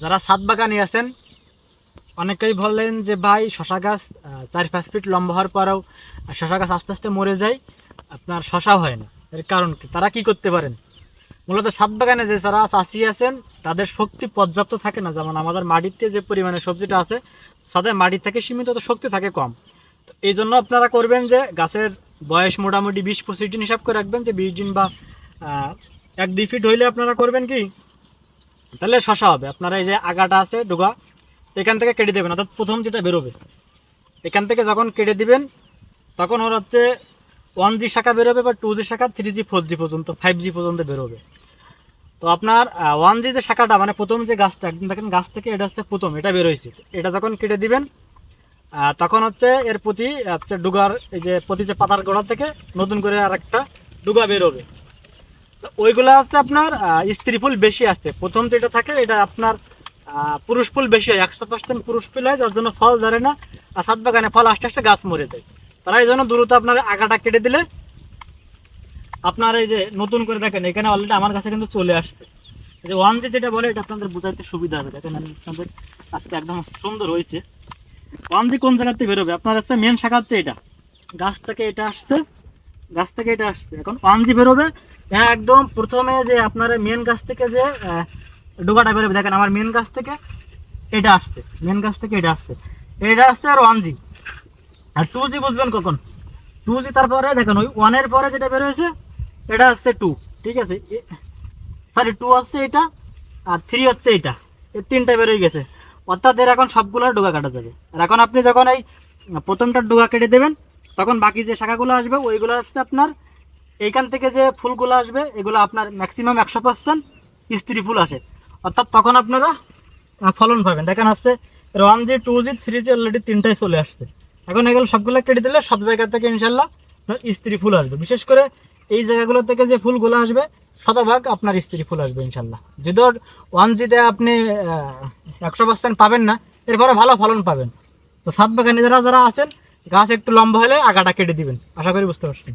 যারা ছাদ বাগানে আছেন, অনেকেই বললেন যে, ভাই, শশা গাছ চার, পাঁচ ফিট লম্বা হওয়ার পরেও শশা গাছ আস্তে আস্তে মরে যায়, আপনার শশা হয় না। এর কারণ কি? তারা কি করতে পারেন? মূলত ছাদ বাগানে যে যারা চাষি আছেন, তাদের শক্তি পর্যাপ্ত থাকে না। যেমন আমাদের মাটিতে যে পরিমাণে সবজিটা আছে তাদের মাটির থেকে সীমিত তো শক্তি থাকে কম। তো এই জন্য আপনারা করবেন যে, গাছের বয়স মোটামুটি বিশ পঁচিশ দিন হিসাব করে রাখবেন যে, বিশ দিন বা এক দুই ফিট হইলে আপনারা করবেন কি? তাহলে শশা হবে। আপনারা এই যে আগাটা আছে, ডোগা, এখান থেকে কেটে দেবেন। অর্থাৎ প্রথম যেটা বেরোবে, এখান থেকে যখন কেটে দিবেন, তখন ওর হচ্ছে ওয়ান জি শাখা বেরোবে বা টু জি শাখা থ্রি জি ফোর জি পর্যন্ত ফাইভ জি পর্যন্ত বেরোবে। তো আপনার ওয়ান জি যে শাখাটা মানে প্রথম যে গাছটা, একদম দেখেন গাছ থেকে এটা হচ্ছে প্রথম, এটা বেরোয়েছে এটা যখন কেটে দিবেন তখন হচ্ছে এর প্রতি হচ্ছে ডুগার, এই যে প্রতি যে পাতার গোড়া থেকে নতুন করে আর একটা ডুগা বেরোবে। ওইগুলো হচ্ছে আপনার স্ত্রী ফুল বেশি আসছে প্রথম যেটা থাকে, এটা আপনার পুরুষ ফুল বেশি হয়। একশো পার্সেন্ট পুরুষ ফুল হয়, যার জন্য ফল ধরে না, আর সাত বাগানে ফল আস্তে আস্তে গাছ মরে যায়। তারা এই জন্য দ্রুত আপনার আগাটা কেটে দিলে আপনার এই যে নতুন করে দেখেন, এখানে অলরেডি আমার কাছে কিন্তু চলে আসছে। যে ওয়ান যে যেটা বলে, এটা আপনাদের বোঝাইতে সুবিধা হবে। দেখেন আপনাদের আজকে একদম সুন্দর হয়েছে। ওয়ান জি কোন জায়গাতে বেরোবে? আপনার হচ্ছে মেন শাখা হচ্ছে এটা। গাছ থেকে এটা আসছে। গাছ থেকে এটা আসছে। এখন ওয়ান জি বেরোবে একদম প্রথমে যে আপনার মেন গাছ থেকে যে ডোকাটা বেরোবে, দেখেন আমার মেন গাছ থেকে এটা আসছে। মেন গাছ থেকে এটা আসছে। এটা আসছে আর ওয়ান জি আর টু জি বুঝবেন কখন? টু জি তারপরে দেখেন ওই ওয়ানের পরে যেটা বেরোয়েছে, এটা হচ্ছে টু ঠিক আছে? সরি টু হচ্ছে এটা, আর থ্রি হচ্ছে এটা। এই তিনটা বেরোয় গেছে। অর্থাৎ এর এখন সবগুলো ডোকা কাটা যাবে। আর এখন আপনি যখন এই প্রথমটা ডোকা কেটে দেবেন তখন বাকি যে শাখাগুলো আসবে, ওইগুলো আসছে আপনার এইখান থেকে যে ফুলগুলো আসবে, এগুলো আপনার ম্যাক্সিমাম একশো পার্সেন্ট স্ত্রী ফুল আসে। অর্থাৎ তখন আপনারা ফলন পাবেন। দেখেন আসছে one G two G three G already তিনটাই চলে আসছে। এখন এগুলো সবগুলো কেটে দিলে সব জায়গা থেকে ইনশাল্লাহ স্ত্রী ফুল আসবে। বিশেষ করে এই জায়গাগুলো থেকে যে ফুলগুলো আসবে, শতভাগ আপনার স্ত্রী ফুল আসবে ইনশাল্লাহ যদি ওয়ান জিতে আপনি একশো পার্সেন্ট পাবেন না, এরপরে ভালো ফলন পাবেন। তো সাত বাগানে যারা যারা আছেন গাছ একটু লম্বা হলে আগাটা কেটে দিবেন। আশা করি বুঝতে পারছেন।